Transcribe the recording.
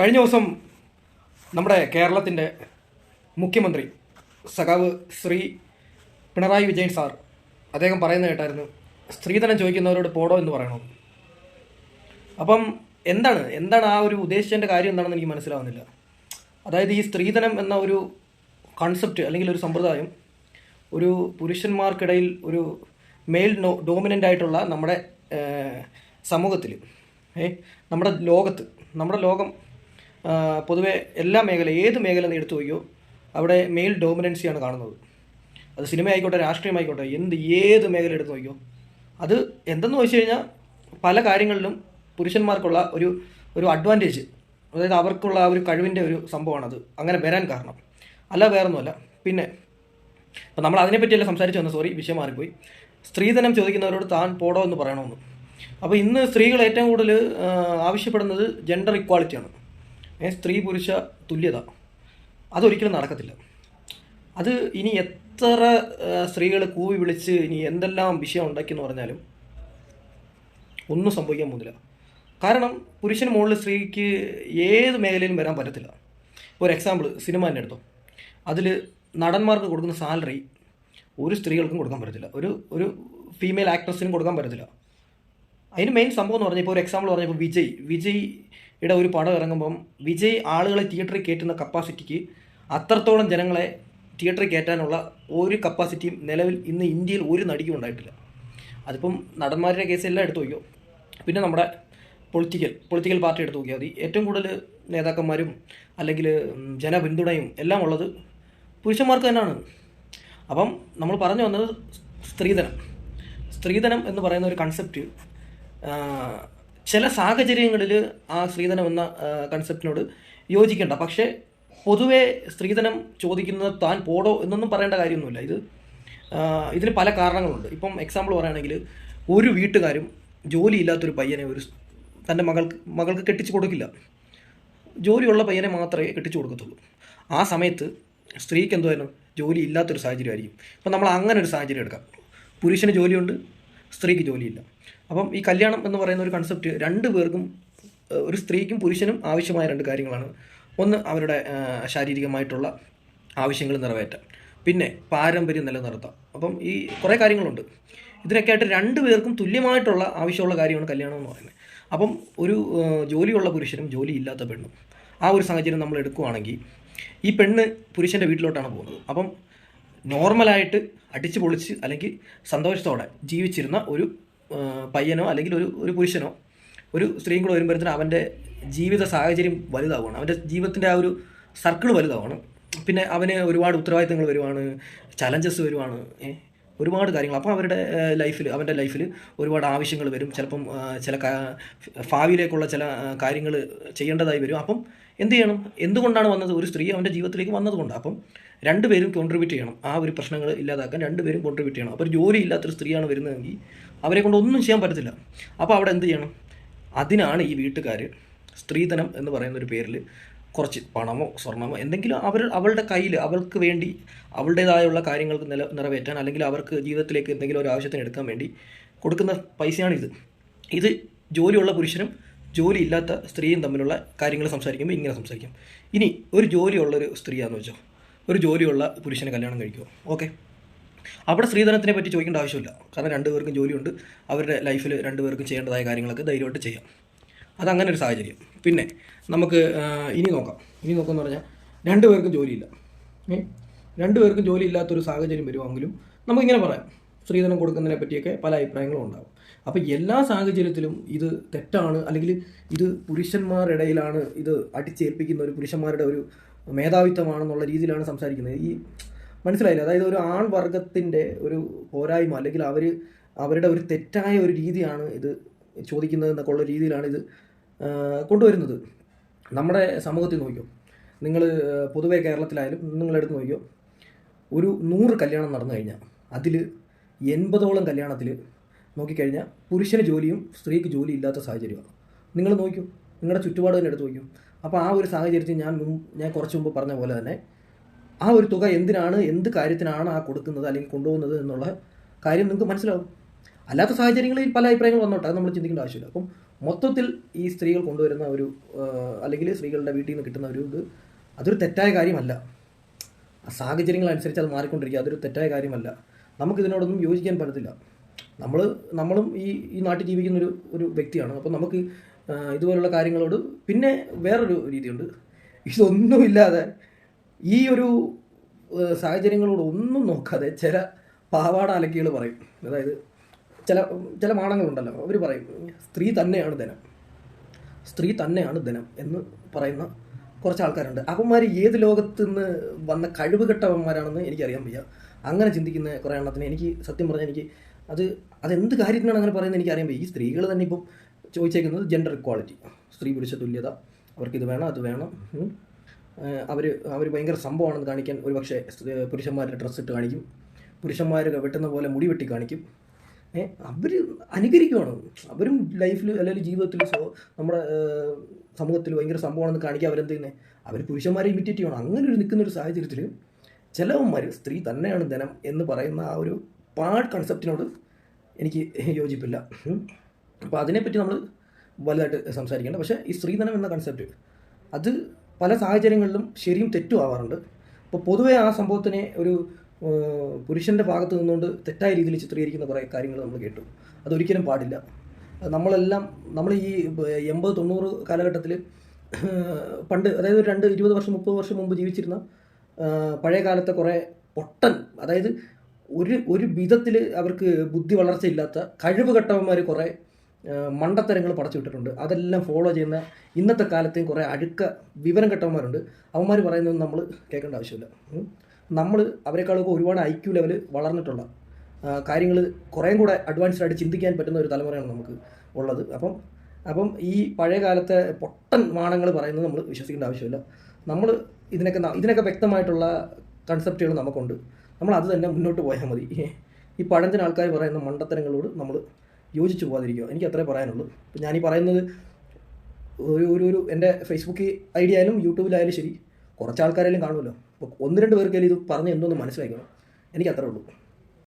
കഴിഞ്ഞ ദിവസം നമ്മുടെ കേരളത്തിന്റെ മുഖ്യമന്ത്രി സഖാവ് ശ്രീ പിണറായി വിജയൻ സാർ അദ്ദേഹം പറയുന്നത് കേട്ടായിരുന്നു സ്ത്രീധനം ചോദിക്കുന്നവരോട് പോടോ എന്ന് പറയണം. അപ്പം എന്താണ് എന്താണ് ആ ഒരു ഉദ്ദേശിച്ചതിന്റെ കാര്യം എന്താണെന്ന് എനിക്ക് മനസ്സിലാവുന്നില്ല. അതായത് ഈ സ്ത്രീധനം എന്ന ഒരു കൺസെപ്റ്റ് അല്ലെങ്കിൽ ഒരു സമ്പ്രദായം ഒരു പുരുഷന്മാർക്കിടയിൽ ഒരു മെയിൽ നോ ഡോമിനന്റ് ആയിട്ടുള്ള നമ്മുടെ സമൂഹത്തിൽ നമ്മുടെ ലോകത്ത് നമ്മുടെ ലോകം പൊതുവെ എല്ലാ മേഖല ഏത് മേഖല നീ എടുത്തു നോക്കിയോ അവിടെ മെയിൽ ഡോമിനൻസിയാണ് കാണുന്നത്. അത് സിനിമ ആയിക്കോട്ടെ രാഷ്ട്രീയമായിക്കോട്ടെ എന്ത് ഏത് മേഖല എടുത്തു നോക്കിയോ അത് എന്തെന്ന് വെച്ച് കഴിഞ്ഞാൽ പല കാര്യങ്ങളിലും പുരുഷന്മാർക്കുള്ള ഒരു ഒരു അഡ്വാന്റേജ് അതായത് അവർക്കുള്ള ഒരു കഴിവിന്റെ ഒരു സംഭവമാണത്. അങ്ങനെ വരാൻ കാരണം. അല്ല വേറൊന്നുമല്ല. പിന്നെ അപ്പം നമ്മൾ അതിനെപ്പറ്റിയല്ല സംസാരിച്ചു വന്ന സോറി വിഷയം മാറിപ്പോയി. സ്ത്രീധനം ചോദിക്കുന്നവരോട് താൻ പോടോ എന്ന് പറയണമെന്ന്. അപ്പോൾ ഇന്ന് സ്ത്രീകൾ ഏറ്റവും കൂടുതൽ ആവശ്യപ്പെടുന്നത് ജെൻഡർ ഇക്വാളിറ്റിയാണ് സ്ത്രീ പുരുഷ തുല്യത. അതൊരിക്കലും നടക്കത്തില്ല. അത് ഇനി എത്ര സ്ത്രീകൾ കൂവി വിളിച്ച് ഇനി എന്തെല്ലാം വിഷയം ഉണ്ടാക്കിയെന്ന് പറഞ്ഞാലും ഒന്നും സംഭവിക്കാൻ പോകുന്നില്ല. കാരണം പുരുഷന് മുകളിൽ സ്ത്രീക്ക് ഏത് മേഖലയിലും വരാൻ പറ്റത്തില്ല. ഒരു എക്സാമ്പിൾ സിനിമ തന്നെ എടുത്തോ അതിൽ നടന്മാർക്ക് കൊടുക്കുന്ന സാലറി ഒരു സ്ത്രീകൾക്കും കൊടുക്കാൻ പറ്റത്തില്ല. ഒരു ഒരു ഫീമെയിൽ ആക്ട്രസിനും കൊടുക്കാൻ പറ്റത്തില്ല. അതിന് മെയിൻ സംഭവം എന്ന് പറഞ്ഞാൽ ഇപ്പോൾ ഒരു എക്സാമ്പിൾ പറഞ്ഞപ്പോൾ വിജയ് വിജയ്യുടെ ഒരു പടം ഇറങ്ങുമ്പം വിജയ് ആളുകളെ തിയേറ്ററിൽ കയറ്റുന്ന കപ്പാസിറ്റിക്ക് അത്രത്തോളം ജനങ്ങളെ തിയേറ്ററിൽ കയറ്റാനുള്ള ഒരു കപ്പാസിറ്റിയും നിലവിൽ ഇന്ന് ഇന്ത്യയിൽ ഒരു നടിക്കും ഉണ്ടായിട്ടില്ല. അതിപ്പം നടന്മാരുടെ കേസ് എല്ലാം എടുത്തു നോക്കിയോ? പിന്നെ നമ്മുടെ പൊളിറ്റിക്കൽ പൊളിറ്റിക്കൽ പാർട്ടി എടുത്തു നോക്കിയാൽ മതി. ഏറ്റവും കൂടുതൽ നേതാക്കന്മാരും അല്ലെങ്കിൽ ജനപിന്തുണയും എല്ലാം ഉള്ളത് പുരുഷന്മാർക്ക് തന്നെയാണ്. അപ്പം നമ്മൾ പറഞ്ഞു വന്നത് സ്ത്രീധനം. സ്ത്രീധനം എന്ന് പറയുന്ന ഒരു കൺസെപ്റ്റ് ചില സാഹചര്യങ്ങളിൽ ആ സ്ത്രീധനം എന്ന കൺസെപ്റ്റിനോട് യോജിക്കേണ്ട. പക്ഷേ പൊതുവെ സ്ത്രീധനം ചോദിക്കുന്നത് താൻ പോടോ എന്നൊന്നും പറയേണ്ട കാര്യമൊന്നുമില്ല. ഇത് ഇതിന് പല കാരണങ്ങളുണ്ട്. ഇപ്പം എക്സാമ്പിൾ പറയുകയാണെങ്കിൽ ഒരു വീട്ടുകാരും ജോലിയില്ലാത്തൊരു പയ്യനെ ഒരു തന്റെ മകൾക്ക് മകൾക്ക് കെട്ടിച്ചു കൊടുക്കില്ല. ജോലിയുള്ള പയ്യനെ മാത്രമേ കെട്ടിച്ചു കൊടുക്കത്തുള്ളൂ. ആ സമയത്ത് സ്ത്രീക്ക് എന്തുവായിരുന്നു ജോലി ഇല്ലാത്തൊരു സാഹചര്യമായിരിക്കും. അപ്പം നമ്മൾ അങ്ങനെ ഒരു സാഹചര്യം എടുക്കാം. പുരുഷന് ജോലിയുണ്ട് സ്ത്രീക്ക് ജോലിയില്ല. അപ്പം ഈ കല്യാണം എന്ന് പറയുന്ന ഒരു കൺസെപ്റ്റ് രണ്ട് പേർക്കും ഒരു സ്ത്രീക്കും പുരുഷനും ആവശ്യമായ രണ്ട് കാര്യങ്ങളാണ്. ഒന്ന് അവരുടെ ശാരീരികമായിട്ടുള്ള ആവശ്യങ്ങൾ നിറവേറ്റാം പിന്നെ പാരമ്പര്യം നിലനിർത്താം അപ്പം ഈ കുറേ കാര്യങ്ങളുണ്ട്. ഇതിനൊക്കെ ആയിട്ട് രണ്ട് പേർക്കും തുല്യമായിട്ടുള്ള ആവശ്യമുള്ള കാര്യമാണ് കല്യാണം എന്ന് പറയുന്നത്. അപ്പം ഒരു ജോലിയുള്ള പുരുഷനും ജോലി ഇല്ലാത്ത പെണ്ണും ആ ഒരു സാഹചര്യം നമ്മൾ എടുക്കുകയാണെങ്കിൽ ഈ പെണ്ണ് പുരുഷന്റെ വീട്ടിലോട്ടാണ് പോകുന്നത്. അപ്പം നോർമലായിട്ട് അടിച്ചു പൊളിച്ച് അല്ലെങ്കിൽ സന്തോഷത്തോടെ ജീവിച്ചിരുന്ന ഒരു പയ്യനോ അല്ലെങ്കിൽ ഒരു ഒരു പുരുഷനോ ഒരു സ്ത്രീയും കൂടെ വരുമ്പോഴത്തേനും അവന്റെ ജീവിത സാഹചര്യം വലുതാവുകയാണ് അവന്റെ ജീവിതത്തിന്റെ ആ ഒരു സർക്കിൾ വലുതാവുകയാണ് പിന്നെ അവന് ഒരുപാട് ഉത്തരവാദിത്തങ്ങൾ വരുവാണ് ചലഞ്ചസ് വരുവാണ് ഒരുപാട് കാര്യങ്ങൾ. അപ്പോൾ അവരുടെ ലൈഫിൽ അവന്റെ ലൈഫിൽ ഒരുപാട് ആവശ്യങ്ങൾ വരും. ചിലപ്പം ചില ഭാവിയിലേക്കുള്ള ചില കാര്യങ്ങൾ ചെയ്യേണ്ടതായി വരും. അപ്പം എന്ത് ചെയ്യണം? എന്തുകൊണ്ടാണ് വന്നത്? ഒരു സ്ത്രീ അവന്റെ ജീവിതത്തിലേക്ക് വന്നതുകൊണ്ട്. അപ്പം രണ്ടുപേരും കോൺട്രിബ്യൂട്ട് ചെയ്യണം. ആ ഒരു പ്രശ്നങ്ങൾ ഇല്ലാതാക്കാൻ രണ്ടുപേരും കോൺട്രിബ്യൂട്ട് ചെയ്യണം. അപ്പോൾ ഒരു ജോലി ഇല്ലാത്തൊരു സ്ത്രീയാണ് വരുന്നതെങ്കിൽ അവരെ കൊണ്ട് ഒന്നും ചെയ്യാൻ പറ്റത്തില്ല. അപ്പോൾ അവിടെ എന്ത് ചെയ്യണം? അതിനാണ് ഈ വീട്ടുകാർ സ്ത്രീധനം എന്ന് പറയുന്ന ഒരു പേരിൽ കുറച്ച് പണമോ സ്വർണമോ എന്തെങ്കിലും അവർ അവളുടെ കയ്യിൽ അവൾക്ക് വേണ്ടി അവളുടേതായുള്ള കാര്യങ്ങൾക്ക് നില നിറവേറ്റാൻ അല്ലെങ്കിൽ അവർക്ക് ജീവിതത്തിലേക്ക് എന്തെങ്കിലും ഒരു ആവശ്യത്തിന് എടുക്കാൻ വേണ്ടി കൊടുക്കുന്ന പൈസയാണ് ഇത്. ഇത് ജോലിയുള്ള പുരുഷനും ജോലി ഇല്ലാത്ത സ്ത്രീയും തമ്മിലുള്ള കാര്യങ്ങൾ സംസാരിക്കുമ്പോൾ ഇങ്ങനെ സംസാരിക്കും. ഇനി ഒരു ജോലിയുള്ളൊരു സ്ത്രീയാണെന്ന് വെച്ചോ ഒരു ജോലിയുള്ള പുരുഷനെ കല്യാണം കഴിക്കുമോ ഓക്കെ. അവിടെ സ്ത്രീധനത്തിനെ പറ്റി ചോദിക്കേണ്ട ആവശ്യമില്ല. കാരണം രണ്ടുപേർക്കും ജോലിയുണ്ട്. അവരുടെ ലൈഫിൽ രണ്ടുപേർക്കും ചെയ്യേണ്ടതായ കാര്യങ്ങളൊക്കെ ധൈര്യമായിട്ട് ചെയ്യാം. അതങ്ങനെ ഒരു സാഹചര്യം. പിന്നെ നമുക്ക് ഇനി നോക്കാം. ഇനി നോക്കാമെന്ന് പറഞ്ഞാൽ രണ്ടുപേർക്കും ജോലിയില്ല? രണ്ടുപേർക്കും ജോലി ഇല്ലാത്തൊരു സാഹചര്യം വരുവാണെങ്കിലും നമുക്കിങ്ങനെ പറയാം. സ്ത്രീധനം കൊടുക്കുന്നതിനെ പറ്റിയൊക്കെ പല അഭിപ്രായങ്ങളും ഉണ്ടാകും അപ്പോൾ എല്ലാ സാഹചര്യത്തിലും ഇത് തെറ്റാണ്. അല്ലെങ്കിൽ ഇത് പുരുഷന്മാരുടെ ഇടയിലാണ് ഇത് അടിച്ചേൽപ്പിക്കുന്ന ഒരു പുരുഷന്മാരുടെ ഒരു മേധാവിത്വമാണെന്നുള്ള രീതിയിലാണ് സംസാരിക്കുന്നത്. ഈ മനസ്സിലായില്ല? അതായത് ഒരു ആൺവർഗത്തിന്റെ ഒരു പോരായ്മ അല്ലെങ്കിൽ അവർ അവരുടെ ഒരു തെറ്റായ ഒരു രീതിയാണ് ഇത് ചോദിക്കുന്നത് എന്നൊക്കെ ഉള്ള രീതിയിലാണ് ഇത് കൊണ്ടുവരുന്നത്. നമ്മുടെ സമൂഹത്തിൽ നോക്കിയോ നിങ്ങൾ പൊതുവെ കേരളത്തിലായാലും നിങ്ങളെടുത്ത് നോക്കിയോ ഒരു നൂറ് കല്യാണം നടന്നു കഴിഞ്ഞാൽ അതിൽ എൺപതോളം കല്യാണത്തിൽ നോക്കിക്കഴിഞ്ഞാൽ പുരുഷന് ജോലിയും സ്ത്രീക്ക് ജോലി ഇല്ലാത്ത സാഹചര്യമാണ്. നിങ്ങൾ നോക്കൂ നിങ്ങളുടെ ചുറ്റുപാട് തന്നെ എടുത്ത് നോക്കൂ അപ്പോൾ ആ ഒരു സാഹചര്യത്തിൽ ഞാൻ ഞാൻ കുറച്ച് മുമ്പ് പറഞ്ഞ പോലെ തന്നെ ആ ഒരു തുക എന്തിനാണ് എന്ത് കാര്യത്തിനാണ് ആ കൊടുക്കുന്നത് അല്ലെങ്കിൽ കൊണ്ടുപോകുന്നത് എന്നുള്ള കാര്യം നിങ്ങൾക്ക് മനസ്സിലാവും. അല്ലാത്ത സാഹചര്യങ്ങളിൽ പല അഭിപ്രായങ്ങൾ വന്നോട്ടെ അത് നമ്മൾ ചിന്തിക്കേണ്ട ആവശ്യമില്ല. അപ്പം മൊത്തത്തിൽ ഈ സ്ത്രീകൾ കൊണ്ടുവരുന്ന ഒരു അല്ലെങ്കിൽ സ്ത്രീകളുടെ വീട്ടിൽ നിന്ന് കിട്ടുന്ന ഒരു ഇത് അതൊരു തെറ്റായ കാര്യമല്ല. അനുസരിച്ച് അത് മാറിക്കൊണ്ടിരിക്കുക അതൊരു തെറ്റായ കാര്യമല്ല. നമുക്കിതിനോടൊന്നും യോജിക്കാൻ പറ്റത്തില്ല. നമ്മൾ നമ്മളും ഈ ഈ നാട്ടിൽ ജീവിക്കുന്ന ഒരു ഒരു വ്യക്തിയാണ്. അപ്പം നമുക്ക് ഇതുപോലുള്ള കാര്യങ്ങളോട് പിന്നെ വേറൊരു രീതിയുണ്ട്. ഇതൊന്നുമില്ലാതെ ഈ ഒരു സാഹചര്യങ്ങളോട് ഒന്നും നോക്കാതെ ചില പാവാട അലക്കികൾ പറയും. അതായത് ചില ചില മാണങ്ങളുണ്ടല്ലോ അവർ പറയും സ്ത്രീ തന്നെയാണ് ധനം. സ്ത്രീ തന്നെയാണ് ധനം എന്ന് പറയുന്ന കുറച്ച് ആൾക്കാരുണ്ട്. അവന്മാർ ഏത് ലോകത്തു നിന്ന് വന്ന കഴിവ് കെട്ടവന്മാരാണെന്ന് എനിക്കറിയാൻ വയ്യ. അങ്ങനെ ചിന്തിക്കുന്ന കുറേ എണ്ണത്തിന് എനിക്ക് സത്യം പറഞ്ഞാൽ എനിക്ക് അത് അതെന്ത് കാര്യത്തിനാണ് അങ്ങനെ പറയുന്നത് എനിക്കറിയാൻ വയ്യ. ഈ സ്ത്രീകൾ തന്നെ ഇപ്പം ചോദിച്ചേക്കുന്നത് ജെൻഡർ ഇക്വാളിറ്റി സ്ത്രീ പുരുഷ തുല്യത. അവർക്കിത് വേണം അത് വേണം. അവർ അവർ ഭയങ്കര സംഭവമാണെന്ന് കാണിക്കാൻ ഒരു പക്ഷേ പുരുഷന്മാരുടെ ഡ്രസ്സ് ഇട്ട് കാണിക്കും. പുരുഷന്മാർ വെട്ടുന്ന പോലെ മുടി വെട്ടി കാണിക്കും. അവർ അനുകരിക്കുകയാണ് അവരും ലൈഫിൽ അല്ലെങ്കിൽ ജീവിതത്തിൽ സോ നമ്മുടെ സമൂഹത്തിൽ ഭയങ്കര സംഭവമാണെന്ന് കാണിക്കുക അവരെന്ത് ചെയ്യുന്നത് അവർ പുരുഷന്മാരെ ഇമിറ്റേറ്റ് ചെയ്യണം അങ്ങനെ ഒരു നിൽക്കുന്ന ഒരു സാഹചര്യത്തിൽ ചിലവന്മാർ സ്ത്രീ തന്നെയാണ് ധനം എന്ന് പറയുന്ന ആ ഒരു പാഡ് കൺസെപ്റ്റിനോട് എനിക്ക് യോജിപ്പില്ല. അപ്പോൾ അതിനെപ്പറ്റി നമ്മൾ വലുതായിട്ട് സംസാരിക്കേണ്ട. പക്ഷേ ഈ സ്ത്രീധനം എന്ന കൺസെപ്റ്റ് അത് പല സാഹചര്യങ്ങളിലും ശരിയും തെറ്റും ആവാറുണ്ട്. അപ്പോൾ പൊതുവേ ആ സംഭവത്തിനെ ഒരു പുരുഷന്റെ ഭാഗത്ത് നിന്നുകൊണ്ട് തെറ്റായ രീതിയിൽ ചിത്രീകരിക്കുന്ന കുറേ കാര്യങ്ങൾ നമ്മൾ കേട്ടു. അതൊരിക്കലും പാടില്ല. നമ്മളെല്ലാം നമ്മൾ ഈ എൺപത് തൊണ്ണൂറ് കാലഘട്ടത്തിൽ പണ്ട് അതായത് ഒരു രണ്ട് ഇരുപത് വർഷം മുപ്പത് വർഷം മുമ്പ് ജീവിച്ചിരുന്ന പഴയ കാലത്തെ കുറേ പൊട്ടൻ അതായത് ഒരു ഒരു വിധത്തിൽ അവർക്ക് ബുദ്ധി വളർച്ചയില്ലാത്ത കഴിവ് കെട്ടവന്മാർ കുറേ മണ്ടത്തരങ്ങൾ പടച്ചു വിട്ടിട്ടുണ്ട്. അതെല്ലാം ഫോളോ ചെയ്യുന്ന ഇന്നത്തെ കാലത്തെയും കുറേ അഴുക്ക വിവരം കെട്ടവന്മാരുണ്ട്. അവന്മാർ പറയുന്നത് നമ്മൾ കേൾക്കേണ്ട ആവശ്യമില്ല. നമ്മൾ അവരെക്കാളൊക്കെ ഒരുപാട് ഐ ക്യു ലെവൽ വളർന്നിട്ടുള്ള കാര്യങ്ങൾ കുറേം കൂടെ അഡ്വാൻസ്ഡ് ആയിട്ട് ചിന്തിക്കാൻ പറ്റുന്ന ഒരു തലമുറയാണ് നമുക്ക് ഉള്ളത്. അപ്പം അപ്പം ഈ പഴയ കാലത്തെ പൊട്ടൻ മാണങ്ങൾ പറയുന്നത് നമ്മൾ വിശ്വസിക്കേണ്ട ആവശ്യമില്ല. നമ്മൾ ഇതിനൊക്കെ ഇതിനൊക്കെ വ്യക്തമായിട്ടുള്ള കൺസെപ്റ്റുകൾ നമുക്കുണ്ട്. നമ്മൾ അത് തന്നെ മുന്നോട്ട് പോയാൽ മതി. ഈ പഴഞ്ചൻ ആൾക്കാർ പറയുന്ന മണ്ടത്തരങ്ങളോട് നമ്മൾ യോജിച്ചു പോകാതിരിക്കുക. എനിക്ക് അത്രേ പറയാനുള്ളൂ. ഇപ്പം ഞാനീ പറയുന്നത് ഒരു ഒരു ഒരു എന്റെ ഫേസ്ബുക്ക് ഐ ഡി ആയാലും യൂട്യൂബിലായാലും ശരി കുറച്ച് ആൾക്കാരെങ്കിലും കാണുമല്ലോ. അപ്പോൾ ഒന്ന് രണ്ട് പേർക്കെങ്കിലും ഇത് പറഞ്ഞ് എന്തോന്ന് മനസ്സിലാക്കണം എനിക്ക് അത്രേ ഉള്ളൂ.